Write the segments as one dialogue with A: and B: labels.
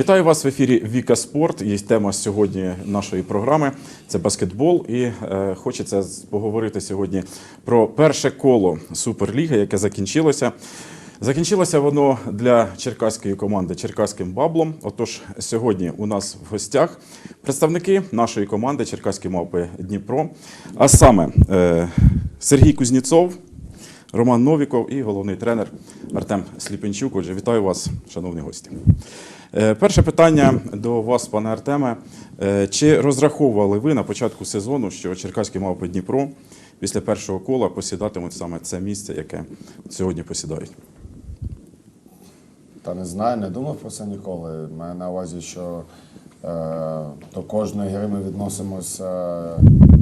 A: Вітаю вас в ефірі Віка Спорт. Є тема сьогодні нашої програми. Це баскетбол. І е, хочеться поговорити сьогодні про перше коло Суперліги, яке закінчилося. Закінчилося воно для черкаської команди черкаським баблом. Отож, сьогодні у нас в гостях представники нашої команди Черкаські мавпи Дніпро. А саме е, Сергій Кузніцов, Роман Новіков і головний тренер Артем Сліпенчук. Отже, вітаю вас, шановні гості. Е, Перше питання до вас, пане Артеме. Е, Чи розраховували ви на початку сезону, що Черкаські мавпи Дніпро після першого кола посідатимуть саме це місце, яке сьогодні посідають?
B: Та не знаю, не думав про це ніколи. Маю на увазі, що е, до кожної гри ми відносимося,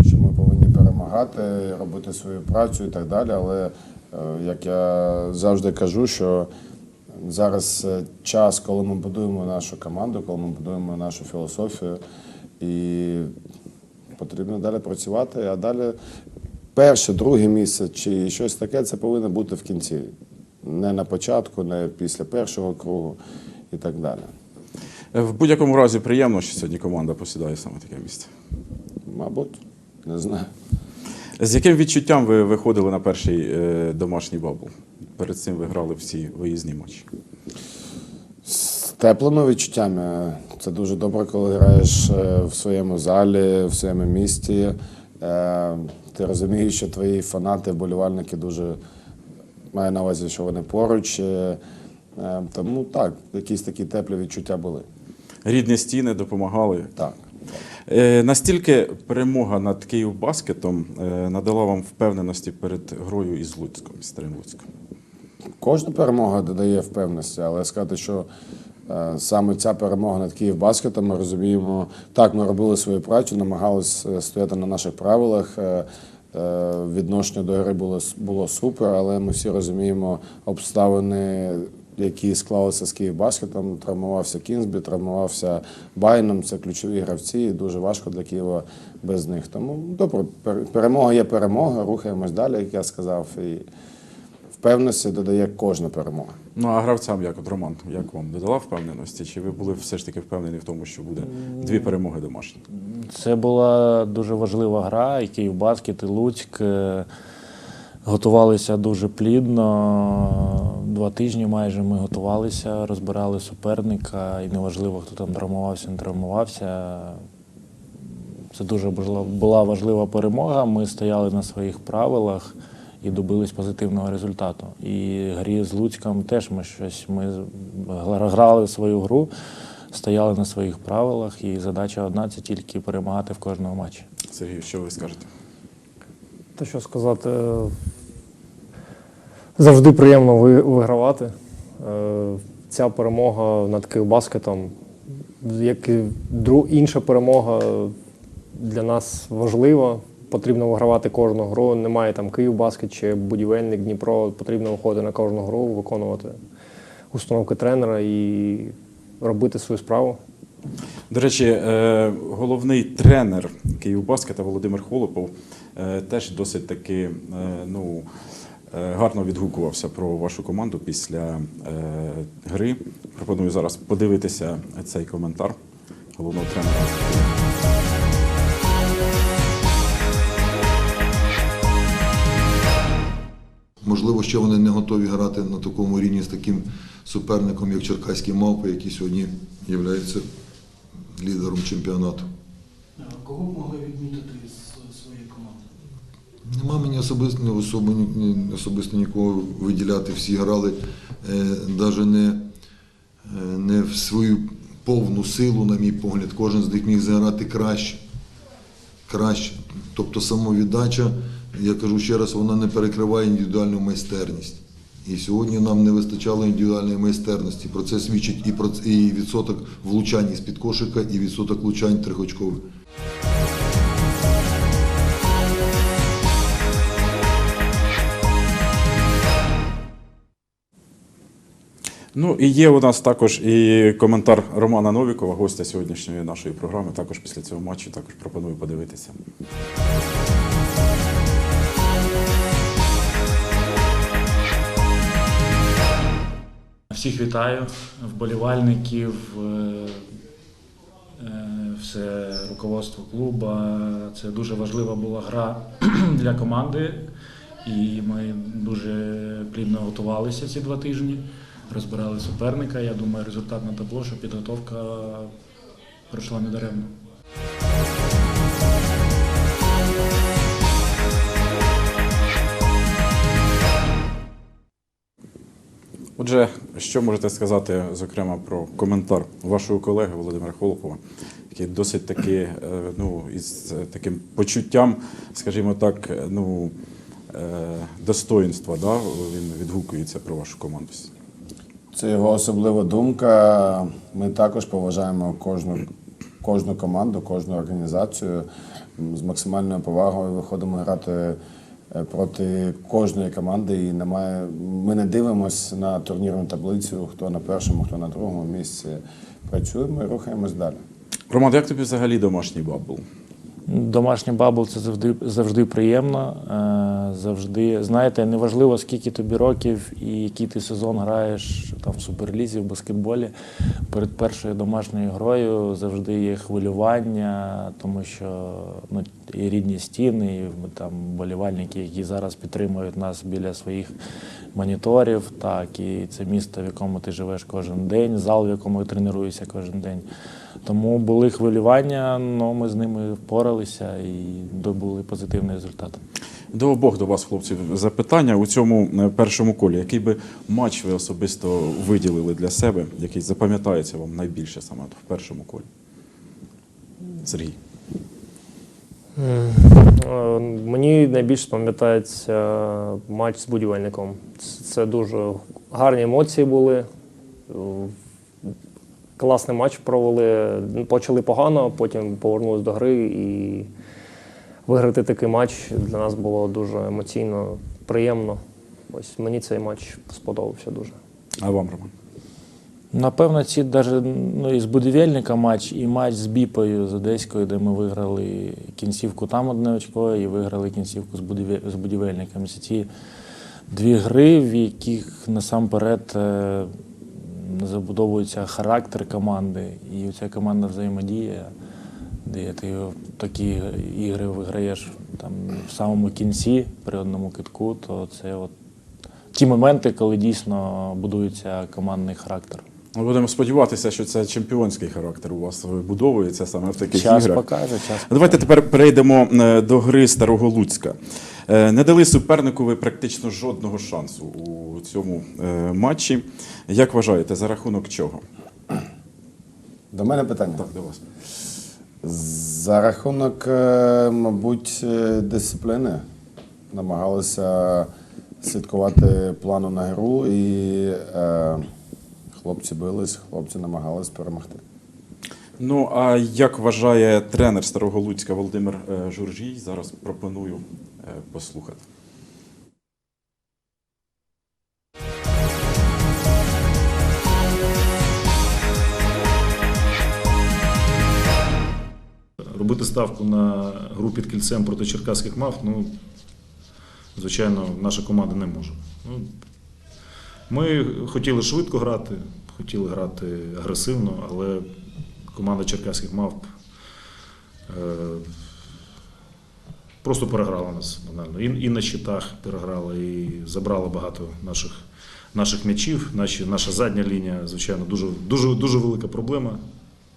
B: що ми повинні перемагати, робити свою працю і так далі. Але е, як я завжди кажу, що зараз е, час, коли ми будуємо нашу команду, коли ми будуємо нашу філософію, і потрібно далі працювати, а далі перше, друге місце чи щось таке, це повинно бути в кінці. Не на початку, не після першого кругу і так далі.
A: Е, В будь-якому разі приємно, що сьогодні команда посідає саме таке місце.
B: Мабуть, не знаю.
A: З яким відчуттям ви виходили на перший е, домашній бабл? Перед цим ви грали всі виїзні матчі.
B: З теплими відчуттями. Це дуже добре, коли граєш е, в своєму залі, в своєму місті. Е, Ти розумієш, що твої фанати, болівальники дуже маю на увазі, що вони поруч. Е, Тому так, якісь такі теплі відчуття були.
A: Рідні стіни допомагали.
B: Так.
A: Настільки перемога над Київбаскетом надала вам впевненості перед грою із Луцьком, Старим Луцьком?
B: Кожна перемога додає впевненості, але сказати, що е, саме ця перемога над Київбаскетом, ми розуміємо, так, ми робили свою працю, намагалися стояти на наших правилах. е, е, Відношення до гри було, було супер, але ми всі розуміємо обставини, які склалися з Київбаскетом. Травмувався Кінзбі, травмувався Байном. Це ключові гравці, і дуже важко для Києва без них. Тому добре, перемога є перемога, рухаємось далі, як я сказав. І впевненості додає кожна перемога.
A: Ну а гравцям, як от Роман, як вам додала впевненості? Чи ви були все ж таки впевнені в тому, що буде дві перемоги домашні?
C: Це була дуже важлива гра, і Київбаскет, і Луцьк е, готувалися дуже плідно. Два тижні майже ми готувалися, розбирали суперника, і неважливо, хто там травмувався, не травмувався. Це дуже була- була важлива перемога. Ми стояли на своїх правилах і добились позитивного результату. І грі з Луцьком теж ми щось ми грали свою гру, стояли на своїх правилах, і задача одна це тільки перемагати в кожному матчі.
A: Сергій, що ви скажете?
D: Та що сказати, е, завжди приємно вигравати. Е, Ця перемога над Київбаскетом, як і інша перемога для нас важлива. Потрібно вигравати кожну гру. Немає там Київбаскет чи будівельник Дніпро. Потрібно виходити на кожну гру, виконувати установки тренера і робити свою справу.
A: До речі, е, головний тренер Київбаскета Володимир Холопов е, теж досить таки е, ну, гарно відгукувався про вашу команду після гри. Пропоную зараз подивитися цей коментар головного тренера.
E: Можливо, що вони не готові грати на такому рівні з таким суперником, як Черкаські мавпи, який сьогодні є лідером чемпіонату.
F: Кого б могли відмітити з своєї команди?
E: Нема мені особисто, ні особи, особисто нікого виділяти. Всі грали навіть не, е, не в свою повну силу, на мій погляд. Кожен з них міг заграти краще. Краще. Тобто самовіддача, я кажу ще раз, вона не перекриває індивідуальну майстерність. І сьогодні нам не вистачало індивідуальної майстерності. Про це свідчить і, про, і відсоток влучань із-під кошика, і відсоток влучань трьохочкових.
A: Ну і є у нас також і коментар Романа Новікова, гостя сьогоднішньої нашої програми. Також після цього матчу також пропоную подивитися.
C: Всіх вітаю, вболівальників, е, е, все руководство клубу. Це дуже важлива була гра для команди, і ми дуже плідно готувалися ці два тижні. Розбирали суперника. Я думаю, результат на табло, що підготовка пройшла недаремно.
A: Отже, що можете сказати, зокрема, про коментар вашого колеги Володимира Холопова, який досить таки, е, ну, із е, таким почуттям, скажімо так, е, ну, достоїнства, да? він відгукується про вашу команду.
B: Це його особлива думка. Ми також поважаємо кожну, кожну команду, кожну організацію. З максимальною повагою виходимо грати проти кожної команди. І немає, ми не дивимося на турнірну таблицю, хто на першому, хто на другому місці. Працюємо і рухаємось далі.
A: Роман, як тобі взагалі домашній бабл?
C: Домашній бабл це завжди завжди приємно. е, Завжди знаєте, неважливо скільки тобі років і який ти сезон граєш там в суперлізі, в баскетболі. Перед першою домашньою грою завжди є хвилювання, тому що ну, і рідні стіни, і там болівальники, які зараз підтримують нас біля своїх моніторів. Так, і це місто, в якому ти живеш кожен день, зал, в якому ти тренуєшся кожен день. Тому були хвилювання, але ми з ними впоралися і добули позитивний результат.
A: До обох до вас, хлопців, запитання у цьому е, першому колі. Який би матч ви особисто виділили для себе, який запам'ятається вам найбільше саме в першому колі? Сергій.
D: Е, Мені найбільше пам'ятається матч з будівельником. Це дуже гарні емоції були. Класний матч провели. Почали погано, потім повернулись до гри і виграти такий матч для нас було дуже емоційно, приємно. Ось мені цей матч сподобався дуже.
A: А вам, Роман?
C: Напевно, ці даже ну, і з будівельника матч, і матч з Біпою з Одеською, де ми виграли кінцівку там одне очко і виграли кінцівку з, будівель... з будівельниками. Це ті дві гри, в яких насамперед е, забудовується характер команди, і ця команда взаємодія, де ти такі ігри виграєш там, в самому кінці при одному китку, то це от ті моменти, коли дійсно будується командний характер.
A: Ми будемо сподіватися, що це чемпіонський характер у вас вибудовується саме в таких
C: Час
A: іграх.
C: покаже, час
A: Давайте тепер перейдемо е, до гри Старого Луцька. Е, Не дали супернику ви практично жодного шансу у цьому е, матчі. Як вважаєте, за рахунок чого?
B: До мене питання.
A: Так, до вас.
B: За рахунок, мабуть, дисципліни намагалися слідкувати плану на гру, і е, хлопці бились, хлопці намагались перемогти.
A: Ну а як вважає тренер Старого Луцька Володимир е, Журжій? Зараз пропоную е, послухати.
G: Робити ставку на гру під кільцем проти черкаських мав, ну, звичайно, наша команда не може. Ну, ми хотіли швидко грати, хотіли грати агресивно, але команда черкаських мав е, просто переграла нас банально. І, і на щитах переграла, і забрала багато наших, наших м'ячів. Наші, наша задня лінія, звичайно, дуже, дуже, дуже велика проблема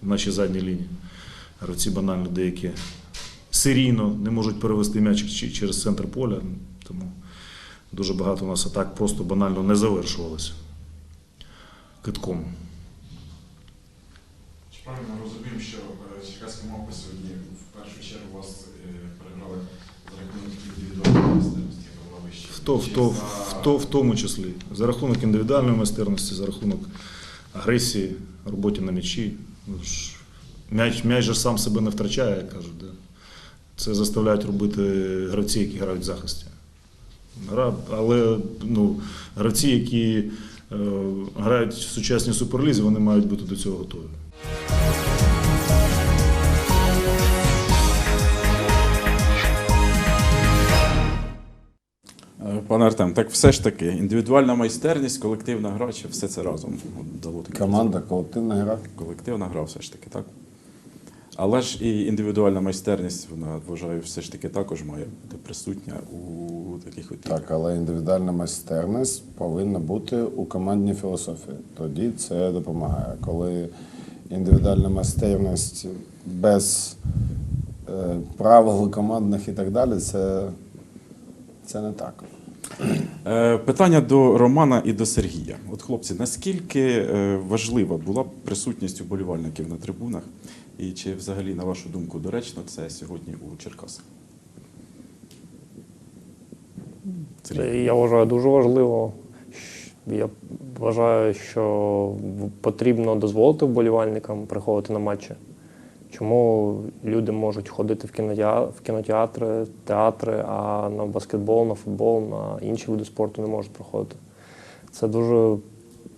G: в нашій задній лінії. Гравці банально деякі серійно не можуть перевести м'яч через центр поля. Тому дуже багато у нас атак просто банально не завершувалося китком.
A: Чи правильно розуміємо, що черкаські мавпи сьогодні в першу чергу вас переграли за рахунок індивідуальної майстерності?
G: В, то, в, то, в, то, в тому числі за рахунок індивідуальної майстерності, за рахунок агресії, роботи на м'ячі. Ну М'яч, м'яч же сам себе не втрачає, як кажуть. Да? Це заставляють робити гравці, які грають в захисті. Але ну, гравці, які е, грають в сучасній суперлізі, вони мають бути до цього готові.
A: Е, Пане Артем, так все ж таки, індивідуальна майстерність, колективна гра, чи все це разом дало
B: Команда, колективна гра.
A: Колективна гра все ж таки, так? Але ж і індивідуальна майстерність, вона, вважаю, все ж таки також має бути присутня у таких от
B: Так, але індивідуальна майстерність повинна бути у командній філософії. Тоді це допомагає. Коли індивідуальна майстерність без е, правил командних і так далі, це, це не так.
A: Е, Питання до Романа і до Сергія. От, хлопці, наскільки е, важлива була присутність уболівальників на трибунах? І чи взагалі, на вашу думку, доречно це сьогодні у Черкасах?
D: Я вважаю дуже важливо. Я вважаю, що потрібно дозволити вболівальникам приходити на матчі. Чому люди можуть ходити в кінотеа- в кінотеатри, театри, а на баскетбол, на футбол, на інші види спорту не можуть приходити? Це дуже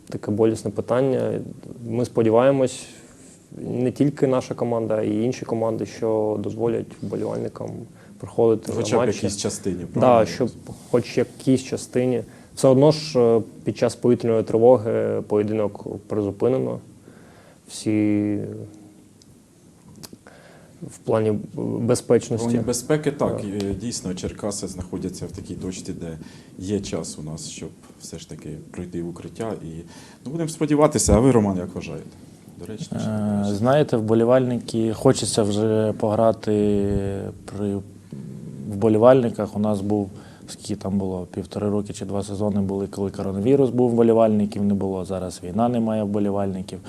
D: таке болісне питання. Ми сподіваємось, не тільки наша команда, а й інші команди, що дозволять вболівальникам приходити
A: Хоча
D: на
A: б
D: матчі.
A: якійсь частині,
D: Да, щоб хоч якійсь частині. Все одно ж е, під час повітряної тривоги поєдинок призупинено. Всі в плані
A: В плані безпеки, так, і, е, дійсно, Черкаси знаходяться в такій точці, де є час у нас, щоб все ж таки пройти в укриття. І ну, будемо сподіватися, а ви, Роман, як вважаєте? Доречно, чи не
C: Е. Знаєте, вболівальники хочеться вже пограти при вболівальниках. У нас був скільки там було півтори роки чи два сезони були, коли коронавірус був вболівальників, не було. Зараз війна немає вболівальників.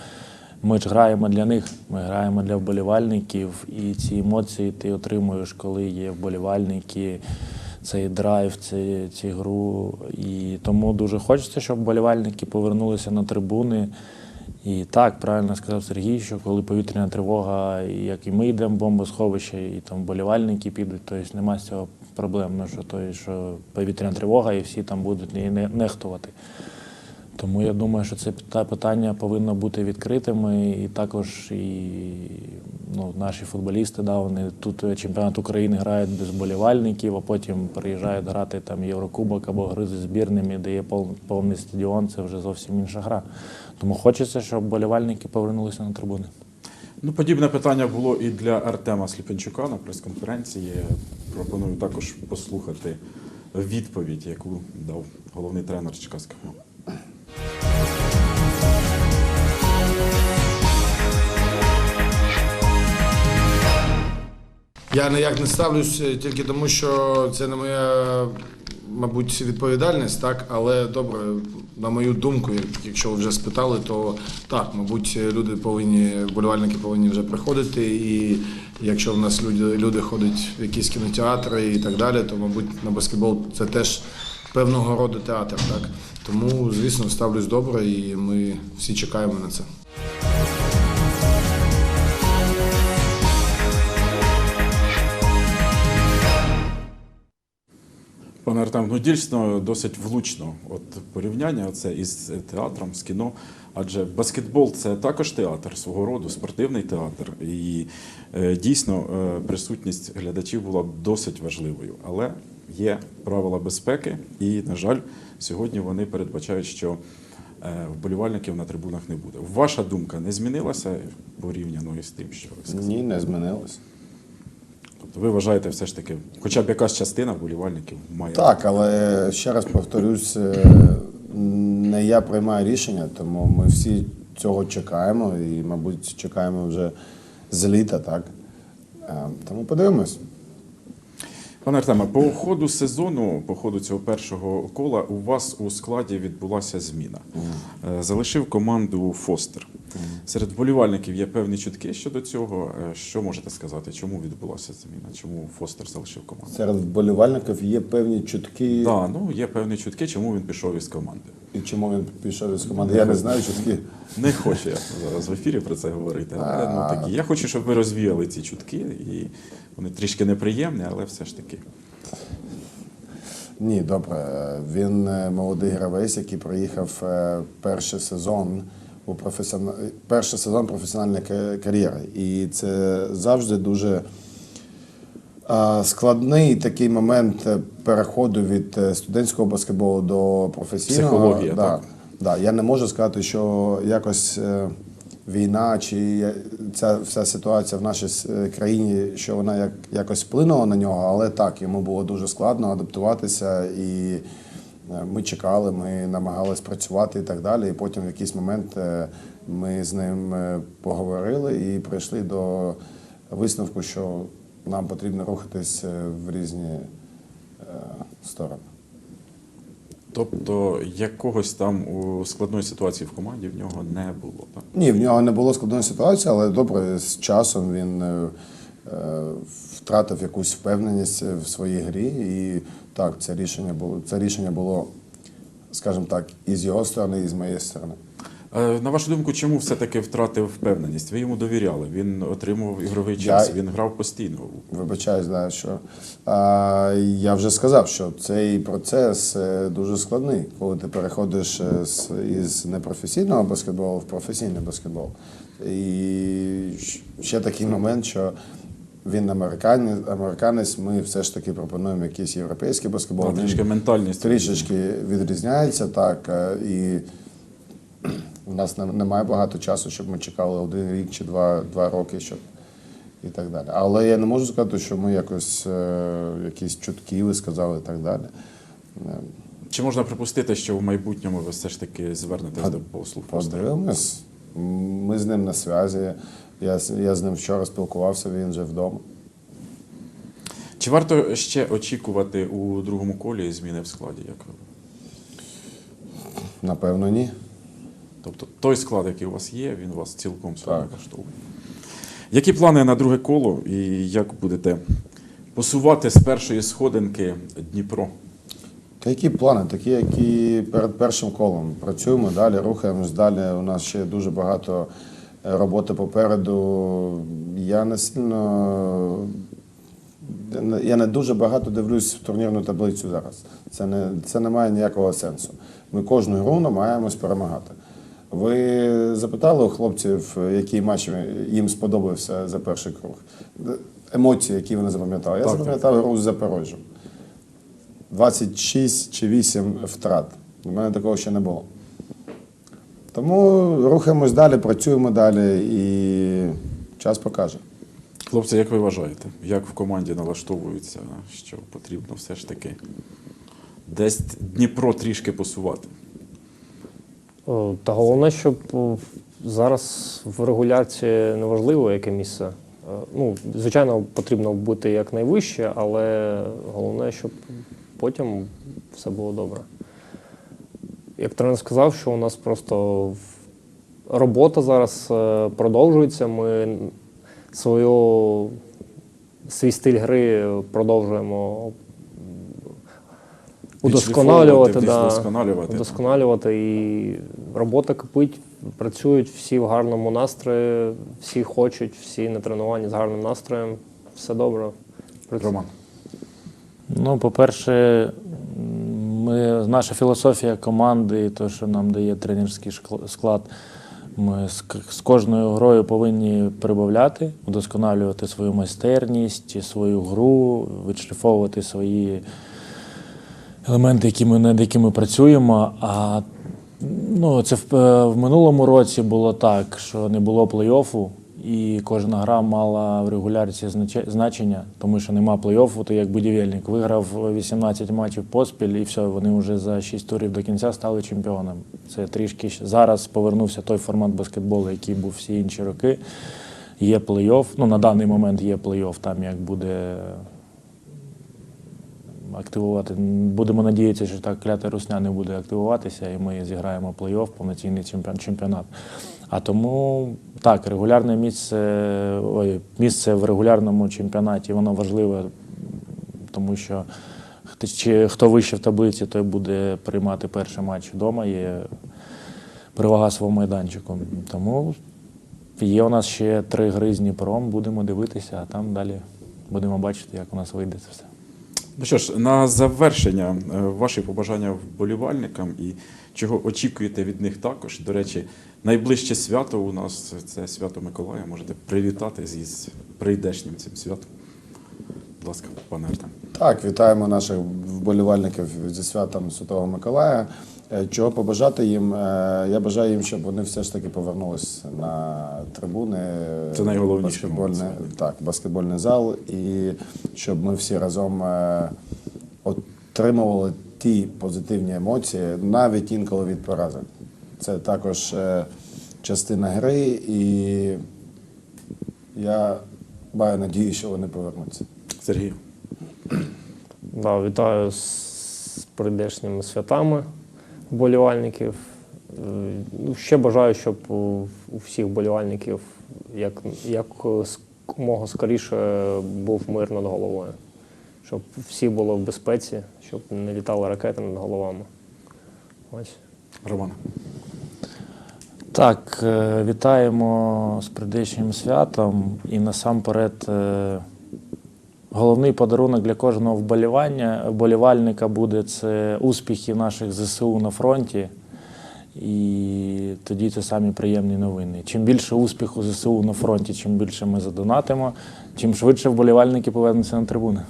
C: Ми ж граємо для них, ми граємо для вболівальників, і ці емоції ти отримуєш, коли є вболівальники, цей драйв, цей, цю гру. І тому дуже хочеться, щоб вболівальники повернулися на трибуни. І так, правильно сказав Сергій, що коли повітряна тривога, як і ми йдемо в бомбосховище, і там вболівальники підуть, тобто нема з цього проблем, ну, що, то, що повітряна тривога і всі там будуть не- не- нехтувати. Тому я думаю, що це питання повинно бути відкритими, і також і ну, наші футболісти, да, вони тут е, чемпіонат України грають без болівальників, а потім приїжджають грати там Єврокубок або гри зі збірними, де є повний стадіон, це вже зовсім інша гра. Тому хочеться, щоб болівальники повернулися на трибуни.
A: Ну, подібне питання було і для Артема Сліпенчука на прес-конференції. Пропоную також послухати відповідь, яку дав головний тренер Черкаського.
B: Я ніяк не ставлюсь е, тільки тому, що це не моя, мабуть, відповідальність, так, але добре, на мою думку, якщо ви вже спитали, то так, мабуть, люди повинні, вболівальники повинні вже приходити. І якщо в нас люди, люди ходять в якісь кінотеатри і так далі, то, мабуть, на баскетбол це теж певного роду театр. Так? Тому, звісно, ставлюсь добре, і ми всі чекаємо на це.
A: Артем, ну дійсно досить влучно от порівняння це із театром, з кіно. Адже баскетбол це також театр свого роду, спортивний театр. І е, дійсно е, присутність глядачів була досить важливою. Але є правила безпеки, і, на жаль, сьогодні вони передбачають, що е, вболівальників на трибунах не буде. Ваша думка не змінилася порівняно із тим, що ви сказали?
B: Ні, не змінилось.
A: Тобто ви вважаєте, все ж таки, хоча б якась частина вболівальників має
B: Так, але ще раз повторюсь, е, не я приймаю рішення, тому ми всі цього чекаємо і, мабуть, чекаємо вже з літа, так? Е, Тому подивимось.
A: Пане Артеме, по ходу сезону, по ходу цього першого кола, у вас у складі відбулася зміна. Е, Залишив команду Фостер. Серед вболівальників є певні чутки щодо цього. Е, Що можете сказати? Чому відбулася зміна? Чому Фостер залишив команду?
B: Серед вболівальників є певні чутки,
A: Так, ну є певні чутки, чому він пішов із команди.
B: і чому він пішов із команди. Я не знаю чутки.
A: Не хочу я зараз в ефірі про це говорити. Але ну, такі. Я хочу, щоб ви розвіяли ці чутки, і вони трішки неприємні, але все ж таки.
B: Ні, добре. Він е, молодий гравець, який приїхав е, перший сезон у професіона... перший сезон професіональної кар'єри. І це завжди дуже Складний такий момент е, переходу від е, студентського баскетболу до професійного.
A: Психологія,
B: да,
A: так.
B: Да. Я не можу сказати, що якось е, війна чи ця вся ситуація в нашій країні, що вона як, якось вплинула на нього, але так, йому було дуже складно адаптуватися і. Е, Ми чекали, ми намагались працювати і так далі. І потім в якийсь момент е, ми з ним е, поговорили і прийшли до висновку, що нам потрібно рухатись в різні сторони.
A: Тобто якогось там у складної ситуації в команді в нього не було. Так?
B: Ні, в нього не було складної ситуації, але добре, з часом він втратив якусь впевненість в своїй грі. І так, це рішення було, це рішення було, скажімо так, і з його сторони, і з моєї сторони.
A: Е, На вашу думку, чому все-таки втратив впевненість? Ви йому довіряли, він отримував ігровий час,
B: Я-
A: він грав постійно.
B: Вибачаюсь, да, що а, я вже сказав, що цей процес е, дуже складний, коли ти переходиш е, з із непрофесійного баскетболу в професійний баскетбол. І ще такий момент, що він американець, американець, ми все ж таки пропонуємо якийсь європейський баскетбол.
A: Та, трішки ментальність.
B: трішечки відрізняється, так. е, І у нас немає багато часу, щоб ми чекали один рік чи два, два роки, щоб і так далі. Але я не можу сказати, що ми якось е, якісь чутки ви сказали і так далі. Е,
A: Чи можна припустити, що в майбутньому ви все ж таки звернетесь до послуг?
B: Подивимось. Ми з ним на зв'язі. Я, я з ним вчора спілкувався, він вже вдома.
A: Чи варто ще очікувати у другому колі зміни в складі? Як ви?
B: Напевно, ні.
A: Тобто той склад, який у вас є, він вас цілком собі влаштовує. Які плани на друге коло і як будете посувати з першої сходинки Дніпро?
B: Та які плани? Такі, які перед першим колом. Працюємо далі, рухаємось далі. У нас ще дуже багато роботи попереду. Я не сильно. я не- дуже багато дивлюсь в турнірну таблицю зараз. Це не, це не має ніякого сенсу. Ми кожну гру намагаємось перемагати. Ви запитали у хлопців, який матч їм сподобався за перший круг? Емоції, які вони запам'ятали. Я запам'ятав гру з Запорожжям. 26 чи 8 втрат. У мене такого ще не було. Тому рухаємось далі, працюємо далі і час покаже.
A: Хлопці, як ви вважаєте, як в команді налаштовуються, що потрібно все ж таки десь Дніпро трішки посувати?
D: Та головне, щоб зараз в регулярці неважливо, яке місце. Е, Ну, звичайно, потрібно бути якнайвище, але головне, щоб потім все було добре. Як тренер сказав, що у нас просто робота зараз е, продовжується. Ми свою, свій стиль гри продовжуємо удосконалювати, да, удосконалювати. І робота кипить, працюють всі в гарному настрої, всі хочуть, всі на тренуванні з гарним настроєм. Все добре.
A: Роман.
C: Ну, по-перше, ми, наша філософія команди, і те, що нам дає тренерський склад, ми з, кожною грою повинні прибавляти, удосконалювати свою майстерність, свою гру, відшліфовувати свої елементи, які ми, над якими працюємо. А ну, це в, е, в минулому році було так, що не було плей-оффу, і кожна гра мала в регулярці значення, тому що нема плей-оффу, ти як будівельник виграв 18 матчів поспіль, і все, вони вже за 6 турів до кінця стали чемпіонами. Це трішки зараз повернувся той формат баскетболу, який був всі інші роки. Є плей-офф. Ну, на даний момент є плей-офф, там як буде активувати. Будемо надіятися, що так кляте русня не буде активуватися, і ми зіграємо плей-офф, повноцінний чемпіонат. А тому так, регулярне місце, ой, місце в регулярному чемпіонаті воно важливе, тому що чи хто вище в таблиці, той буде приймати перший матч вдома. Є перевага свого майданчику. Тому є у нас ще три гри з Дніпром, будемо дивитися, а там далі будемо бачити, як у нас вийде це все.
A: Ну що ж, на завершення е, ваші побажання вболівальникам і чого очікуєте від них також. До речі, найближче свято у нас це свято Миколая. Можете привітати з прийдешнім цим святом. Будь ласка, пане Артем.
B: Так, вітаємо наших вболівальників зі святом Святого Миколая. Е, Чого побажати їм? Е, Я бажаю їм, щоб вони все ж таки повернулись на трибуни.
A: Це найголовніше,
B: баскетбольний, так, баскетбольний зал, і щоб ми всі разом е, отримували ті позитивні емоції, навіть інколи від поразок. Це також частина гри, і я маю надію, що вони повернуться.
A: Сергій.
D: Да, вітаю з прийдешніми святами вболівальників. Е, Ну, ще бажаю, щоб у, всіх вболівальників як, як мого скоріше був мир над головою. Щоб всі були в безпеці, щоб не літали ракети над головами. Ось.
A: Роман.
C: Так, е, вітаємо з прийдешнім святом і насамперед е, головний подарунок для кожного вболівання, вболівальника буде це успіхи наших ЗСУ на фронті. І тоді це самі приємні новини. Чим більше успіху ЗСУ на фронті, чим більше ми задонатимо, чим швидше вболівальники повернуться на трибуни.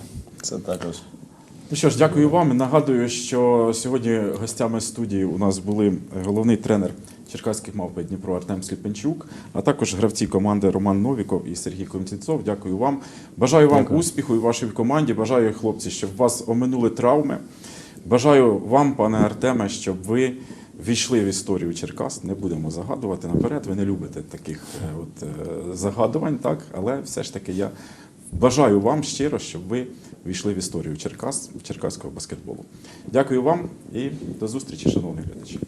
B: Це також.
A: Ну що ж, дякую вам. Нагадую, що сьогодні гостями студії у нас були головний тренер Черкаських мавпи Дніпро Артем Сліпенчук, а також гравці команди Роман Новіков і Сергій Комцінцов. Дякую вам. Бажаю вам успіху і вашій команді. Бажаю, хлопці, щоб вас оминули травми. Бажаю вам, пане Артеме, щоб ви війшли в історію Черкас. Не будемо загадувати наперед. Ви не любите таких е, от, е, загадувань, так? Але все ж таки я бажаю вам щиро, щоб ви війшли в історію Черкас, черкаського баскетболу. Дякую вам і до зустрічі, шановні глядачі.